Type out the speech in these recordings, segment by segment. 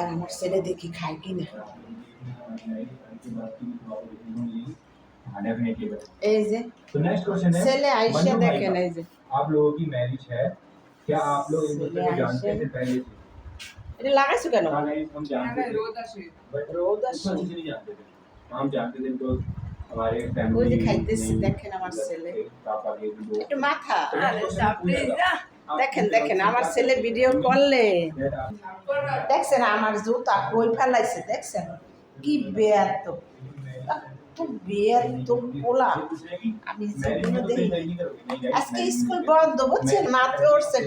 আর আমার ছেলে দেখি খায় কি না हाँ डेफिनेटली এই যে तो नेक्स्ट क्वेश्चन है ছেলে আইসা मन्नू भाई দেখেন का। এই যে आप लोगों की मैरिज है क्या आप लोग एक दूसरे को चलिए, जानते आयशा। थे पहले से এটা লাগাইছো কেন हाँ नहीं हम जानते थे बट রোদ उसको আসছে अच्छे से नहीं जानते थे हम जानते थे तो हमारे ওই फैमिली যে খাইতেছে দেখেন আমার ছেলে पापा के दो একটু মাথা तो next question पूछेगा। आप দেখেন দেখেন, আমার ছেলে ভিডিও করলে। দেখছেন, আমার জুতা কই ফেলাইছে, দেখছেন? কি বেয়াত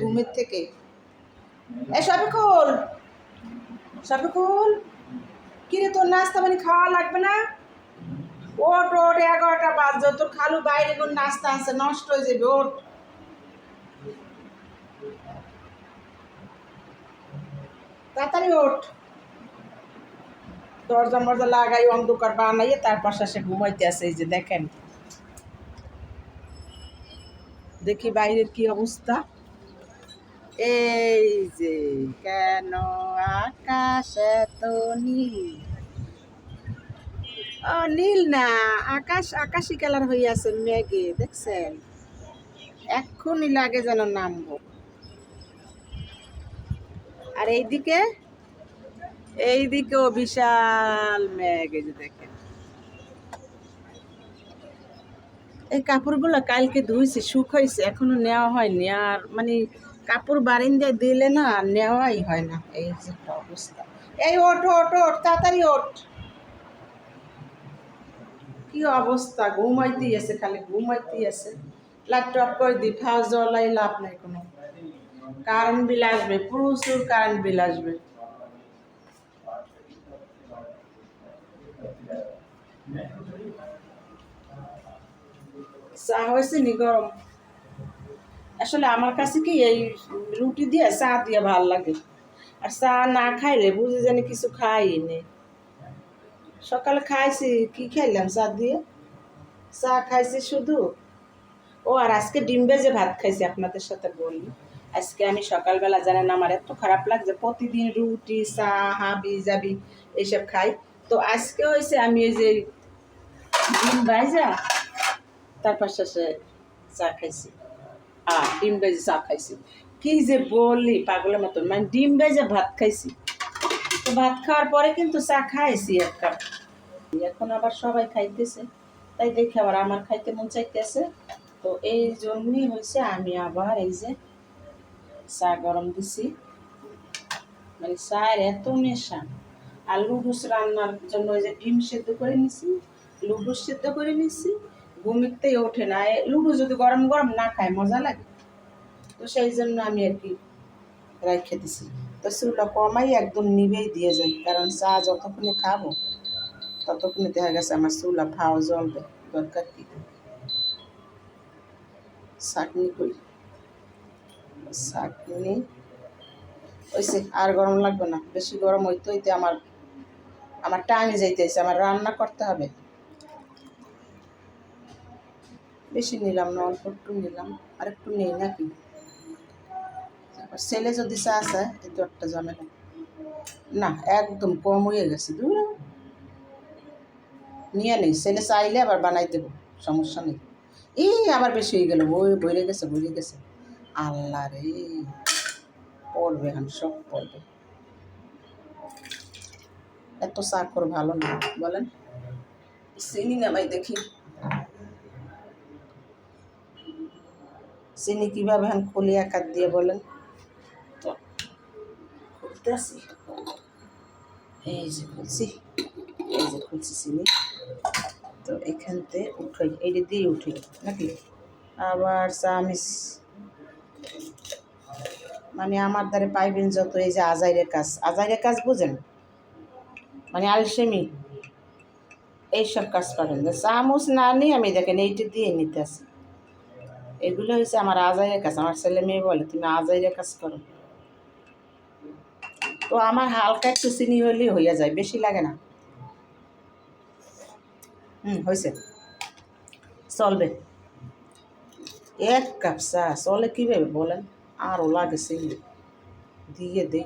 ঘুমের থেকে। কিরে, তোর নাস্তা খাওয়া লাগবে না? ওট এগারোটা বাজছে তোর খালু বাইরে কোন নাস্তা আছে নষ্ট হয়ে যাবে ওট তাড়াতাড়ি ওঠ। দরজা মরজা লাগাই, অন্ধকার বানাইয়ে তার পাশে ঘুমাইতে আছে এই যে দেখেন। দেখি বাইরের কি অবস্থা। এই যে কেন আকাশ এত নীল? ও নীল না, আকাশ, আকাশি কালার আছে মেঘে, দেখছেন? এক্ষুনি লাগে যেন নামবো। আর এইদিকে, এইদিকেও বিশাল মেঘ, এই যে দেখেন। এই কাপড়গুলো কালকে ধুইছি, শুকাইছে, এখনও নেওয়া হয়নি। আর মানে কাপড় বারিন্দায় দিলে না, আর নেওয়াই হয় না। এই যে অবস্থা। এই ওঠ ওঠ ওঠ, তাড়াতাড়ি ওঠ। কি অবস্থা, ঘুমাইতেই আছে, খালি ঘুমাইতেই আছে। লাইট অফ করে দিই ফাও জ্বলাই লাভ নাই কোনো। কারেন্ট বিল আসবে, প্রচুর কারেন্ট বিল আসবে। গরম? আসলে আমার কাছে কি এই রুটি দিয়ে চা দিয়ে ভালো লাগে? আর চা না খাইলে বুঝে জানি কিছু খাই নে। সকালে খাইছি, কি খাইলাম চা দিয়ে? চা খাইছি শুধু। ও আর আজকে ডিম ভেজে ভাত খাইছি আপনাদের সাথে বলি। আজকে আমি সকালবেলা জানেন আমার এত খারাপ লাগছে, প্রতিদিন রুটি, চা, হাবি, জাবি এইসব খাই। তো আজকে হয়েছে আমি এই যে ডিম ভাজা তারপর শেষে চা খাইছি। আর ডিম ভেজে চা খাইছি। কি যে বলি, পাগলের মতন। মানে ডিম ভেজে ভাত খাইছি। তো ভাত খাওয়ার পরে কিন্তু চা খাইছি এক কাপ। এখন আবার সবাই খাইতেছে। তাই দেখে আবার আমার খাইতে মন চাইতেছে। তো এই জন্যই হয়েছে আমি আবার এই যে চা গরম দিছি। মানে চায়ের এত নেশা। আর লুডুস রান্নার জন্য ওই যে ডিম সেদ্ধ করে নিছি লুডুস সেদ্ধ করে নিছি, ঘুমিতেই ওঠে না। লুডু যদি গরম গরম না খায়, মজা লাগে। তো সেই জন্য আমি আর কি রেখে দিছি। তো চুলা কমাই একদম নিবেই দিয়ে যাই, কারণ চা যতক্ষণে খাব, ততক্ষণে দেখা গেছে আমার চুলা ফাও জ্বলবে, দরকার কি? চাটনি করি। চাটনি। ওইসে আর গরম লাগবে না, বেশি গরম হইতে হইতে আমার আমার টাইমে যাইতেছে, আমার রান্না করতে হবে। বেশি নিলাম না, অল্প একটু নিলাম, আর একটু নেই নাকি? তারপর ছেলে যদি চা আছে এই দরটা ঝামেলা না, একদম কম হয়ে গেছে, দূর। নিয়ে নেই, ছেলে চাইলে আবার বানাই দেবো, সমস্যা নেই। এই আবার বেশি হয়ে গেল, বই বইরে গেছে বইরে গেছে। আল্লাহ রে। পড়বে এখন, সব পড়বে। এত চাকর ভালো না, বলেন। চিনি না ভাই, দেখি। চিনি কীভাবে এখন খুলি একাত দিয়ে, বলেন। তো, খুলতেছি। এই যে খুলছি, এই যে খুলছি চিনি। তো এখানতে উঠাই এইটা দিয়ে উঠি, নাকি? আবার চামিচ। মানে আমার দ্বারে পাইবেন যত এই যে আজাইরের কাজ। আজাইরের কাজ বুঝেন? মানে আলসেমি। এইসব কাজ পাবেন। চামচ না নিয়ে আমি দেখেন এইটা দিয়ে নিতে আসি এগুলো হচ্ছে আমার আজাইরের কাজ। আমার ছেলে মেয়ে বলে, তুমি আজাইরের কাজ করো। তো আমার হালকা একটু চিনি হলেই হইয়া যায়, বেশি লাগে না। হুম হয়েছে চলবে। এক কাপ চা, চলে কীভাবে বলেন? আরও লাগে চিনি দিয়ে দে।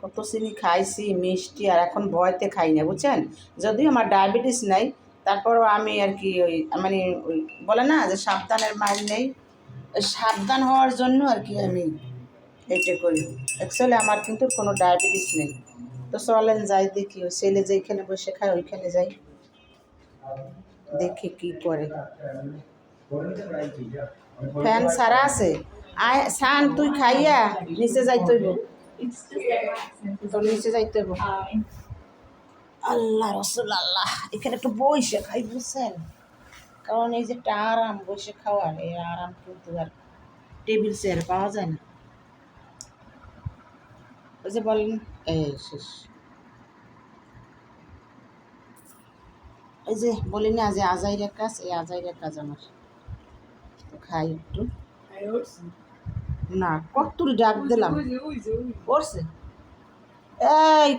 কত চিনি খাইছি, মিষ্টি, আর এখন ভয়তে খাই না, বুঝছেন? যদিও আমার ডায়াবেটিস নাই, তারপরও আমি আর কি ওই মানে ওই, বলে না যে সাবধানের মাইল নেই। সাবধান হওয়ার জন্য আর কি আমি এটা করি। অ্যাকচুয়ালি আমার কিন্তু কোনো ডায়াবেটিস নেই। তো চলেন যাই দেখি, ওই ছেলে যেখানে বসে খায়, ওইখানে যাই। দেখি কি করে। ফ্যান সারা আছে। আয় সান তুই খাইয়া নিচে যাইতে তো নিচে যাইতে আল্লাহ রসুল আল্লাহ এখানে একটু বইসে খাই বুঝছেন? কারণ এই যে একটা আরাম বসে খাওয়ার, এই আরাম কিন্তু আর টেবিল, চেয়ার পাওয়া যায় না। ওই যে বলেন, এই শেষ। এই যে বলি না যে আজাইরের কাজ এই আজাইরের কাজ আমার। খাই একটু। না কত ডাক দিলাম? পড়ছে এই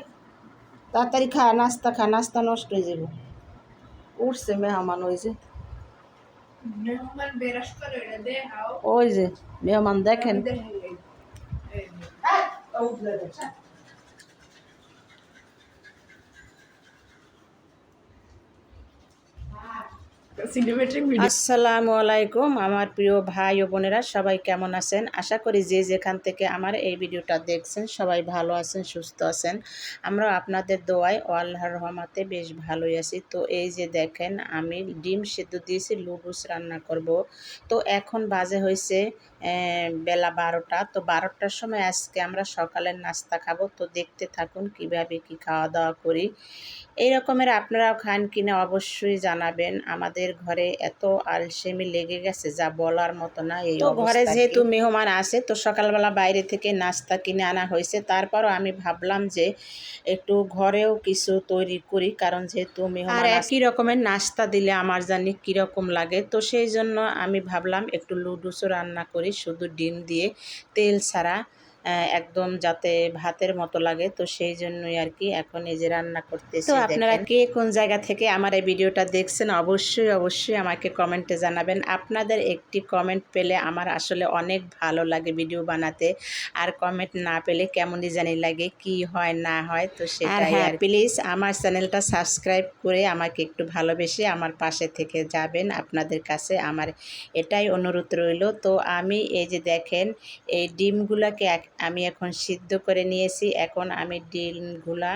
তাড়াতাড়ি খা নাস্তা খা নাস্তা নষ্ট হয়ে যাবে। উঠছে মেহমান ওই যে। ওই যে মেহমান দেখেন। আসসালামু আলাইকুম, আমার প্রিয় ভাই ও বোনেরা, সবাই কেমন আছেন? আশা করি যে যেখান থেকে আমার এই ভিডিওটা দেখছেন, সবাই ভালো আছেন, সুস্থ আছেন। আমরা আপনাদের দোয়ায় আল্লাহর রহমাতে বেশ ভালোই আছি। তো এই যে দেখেন, আমি ডিম সেদ্ধ দিয়েছি লুডুস রান্না করব। তো এখন বাজে হয়েছে বেলা বারোটা। তো বারোটার সময় আজকে আমরা সকালের নাস্তা খাব। তো দেখতে থাকুন, কীভাবে কি খাওয়া দাওয়া করি। এই রকমের আপনারাও খান কিনা অবশ্যই জানাবেন। আমাদের ঘরে এত আলসেমি লেগে গেছে যা বলার মতো না এই তো ঘরে যেহেতু মেহমান আসে তো সকালবেলা বাইরে থেকে নাস্তা কিনে আনা হয়েছে। তারপরও আমি ভাবলাম যে একটু ঘরেও কিছু তৈরি করি কারণ যেহেতু মেহমান আর একই রকমের নাস্তা দিলে আমার জানি কীরকম লাগে। তো সেই জন্য আমি ভাবলাম একটু লুডুসও রান্না করি শুধু ডিম দিয়ে তেল ছাড়া। একদম যাতে ভাতের মতো লাগে। তো সেই জন্যই আর কি এখন এই যে রান্না করতেছি তো আপনারা কে কোন জায়গা থেকে আমার এই ভিডিওটা দেখছেন অবশ্যই অবশ্যই আমাকে কমেন্টে জানাবেন। আপনাদের একটি কমেন্ট পেলে আমার আসলে অনেক ভালো লাগে ভিডিও বানাতে। আর কমেন্ট না পেলে কেমনই জানি লাগে কি হয় না হয় তো সেটাই আর প্লিজ আমার চ্যানেলটা সাবস্ক্রাইব করে আমাকে একটু ভালোবেসে আমার পাশে থেকে যাবেন আপনাদের কাছে আমার এটাই অনুরোধ রইল। তো আমি এই যে দেখেন এই ডিমগুলোকে এক- আমি এখন সিদ্ধ করে নিয়েছি। এখন আমি ডিমগুলা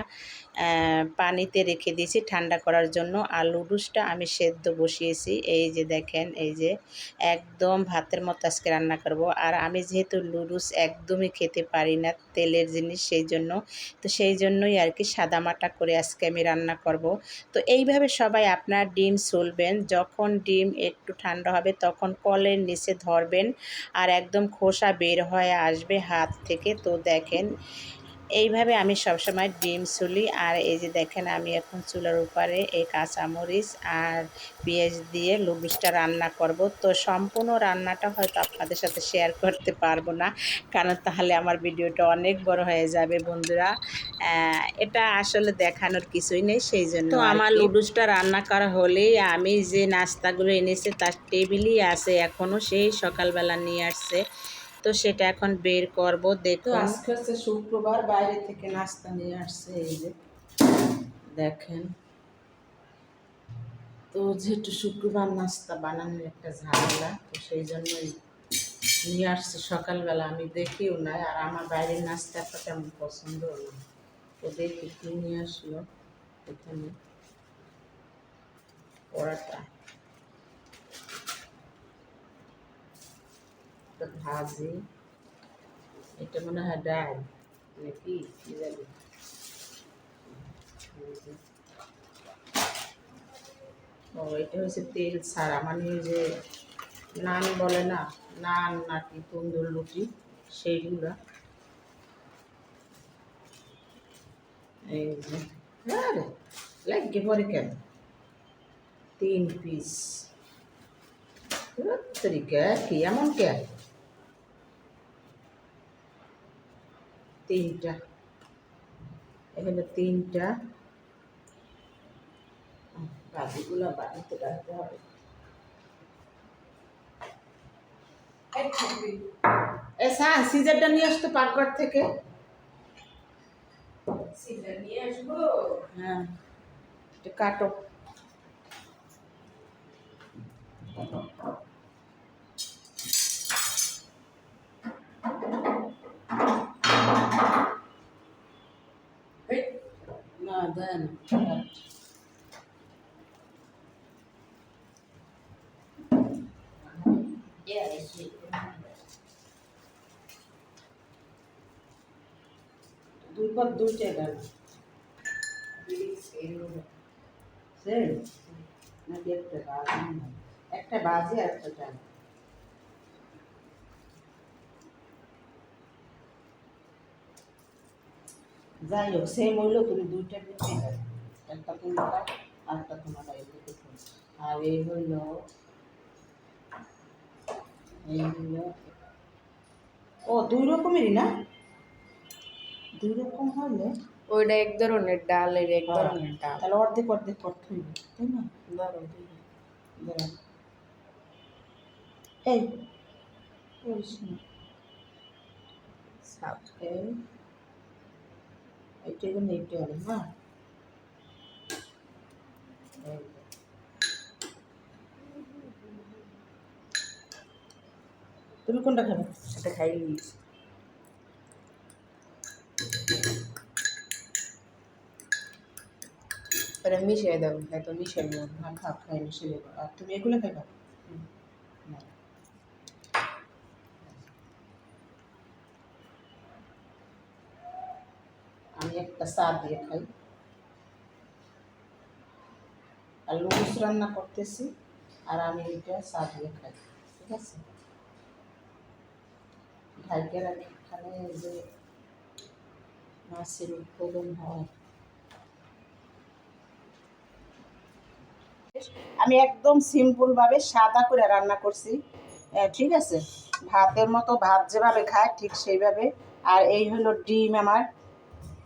পানিতে রেখে দিয়েছি ঠান্ডা করার জন্য। আর লুডুসটা আমি সেদ্ধ বসিয়েছি। এই যে দেখেন, এই যে একদম ভাতের মতো আজকে রান্না করব। আর আমি যেহেতু লুডুস একদমই খেতে পারি না তেলের জিনিস, সেই জন্য, তো সেই জন্যই আর কি সাদামাটা করে আজকে আমি রান্না করব। তো এইভাবে সবাই আপনার ডিম চলবেন যখন ডিম একটু ঠান্ডা হবে, তখন কলের নিচে ধরবেন আর একদম খোসা বের হয়ে আসবে হাত থেকে। তো দেখেন এইভাবে আমি সবসময় ডিম চুলি আর এই যে দেখেন আমি এখন চুলার উপরে এই কাঁচামরিচ আর পেঁয়াজ দিয়ে লুডুসটা রান্না করব। তো সম্পূর্ণ রান্নাটা হয়তো আপনাদের সাথে শেয়ার করতে পারব না কারণ তাহলে আমার ভিডিওটা অনেক বড় হয়ে যাবে বন্ধুরা। এটা আসলে দেখানোর কিছুই নেই সেই জন্য তো আমার লুডুসটা রান্না করা হলেই আমি যে নাস্তাগুলো এনেছি তার টেবিলই আছে এখনও সেই সকালবেলা নিয়ে আসছে। তো সেটা এখন বের করব, দেখো। আজকে হচ্ছে শুক্রবার, বাইরে থেকে নাস্তা নিয়ে আসছে এই যে। দেখেন। তো যেহেতু শুক্রবার নাস্তা বানানোর একটা ঝামেলা, তো সেই জন্যই নিয়ে আসছে। সকালবেলা আমি দেখিও নাই, আর আমার বাইরের নাস্তা একটা তেমন পছন্দ না। তো দেখি কি নিয়ে আসলো এখানে। পরাটা। একটা ভাজি এটা মনে হয় ডাল নাকি কি জানি ও এটা হচ্ছে তেল ছাড়া মানে যে নান বলে না নান নাকি তন্দুর লুচি সেইগুলা এই লাগে পরে কেন তিন পিস তরিকা কি এমন কে তিনটা। এখানে তিনটা। বাকিগুলো বাড়িতে রাখতে হবে। এ সিজারটা নিয়ে আসতো পাকঘর থেকে। সিজার নিয়ে আসব? হ্যাঁ কাটো এই, না দেন পর গেল নাকি একটা বাজি? আর একটা ডাল যাই হোক সেম হইল, তুমি দুইটা দিতে গেলে। একটা তোমার আর একটা তোমার আর এই হইল এই হইল, ও, দুই রকমেরই না? দুই রকম হলে ওইটা এক ধরনের ডাল এক হ্যাঁ। ধরনের ডাল। তাহলে অর্ধেক অর্ধেক করতে হইবে তাই না। এই করিস না। সাপ এইটা এগুলো এইটা হলো তুমি কোনটা খাবে? এটা খাই নিয়েছি এটা মিশিয়ে দাও এত মিশিয়ে দাও না খাও খাই মিশে দেবো আর তুমি এগুলো খাইবা? না। আমি একটা চা দিয়ে খাই। আর লুচ রান্না করতেছি, আর আমি এটা চা দিয়ে খাই, ঠিক আছে? ঢাইকে রাখি, এখানে যে মাছের উৎপাদন হয়। আমি একদম সিম্পলভাবে সাদা করে রান্না করছি। ঠিক আছে? ভাতের মতো ভাত যেভাবে খায় ঠিক সেইভাবে। আর এই হলো ডিম আমার।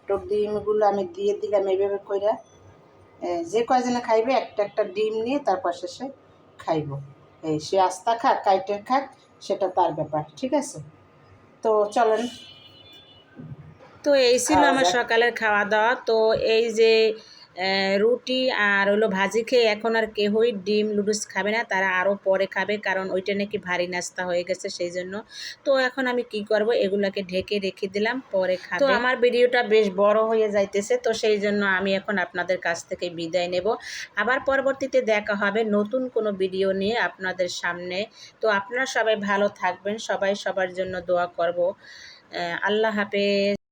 তো ডিমগুলো আমি দিয়ে দিলাম এইভাবে আহ, যে কয়জনে খাইবে একটা একটা ডিম নিয়ে তারপর শেষে খাইব। এই সে আস্তা খাক কাইটে খাক সেটা তার ব্যাপার ঠিক আছে? তো চলেন। তো এই ছিল আমার সকালের খাওয়া দাওয়া। তো এই যে রুটি আর হলো ভাজি খেয়ে এখন আর কেউই ডিম লুডুস খাবে না। তারা আরও পরে খাবে কারণ ওইটা নাকি ভারী নাস্তা হয়ে গেছে সেই জন্য তো এখন আমি কি করব? এগুলাকে ঢেকে রেখে দিলাম, পরে খাবে। তো আমার ভিডিওটা বেশ বড় হয়ে যাইতেছে, তো সেই জন্য আমি এখন আপনাদের কাছ থেকে বিদায় নেব। আবার পরবর্তীতে দেখা হবে নতুন কোনো ভিডিও নিয়ে আপনাদের সামনে। তো আপনারা সবাই ভালো থাকবেন, সবাই সবার জন্য দোয়া করব। আল্লাহ হাফেজ।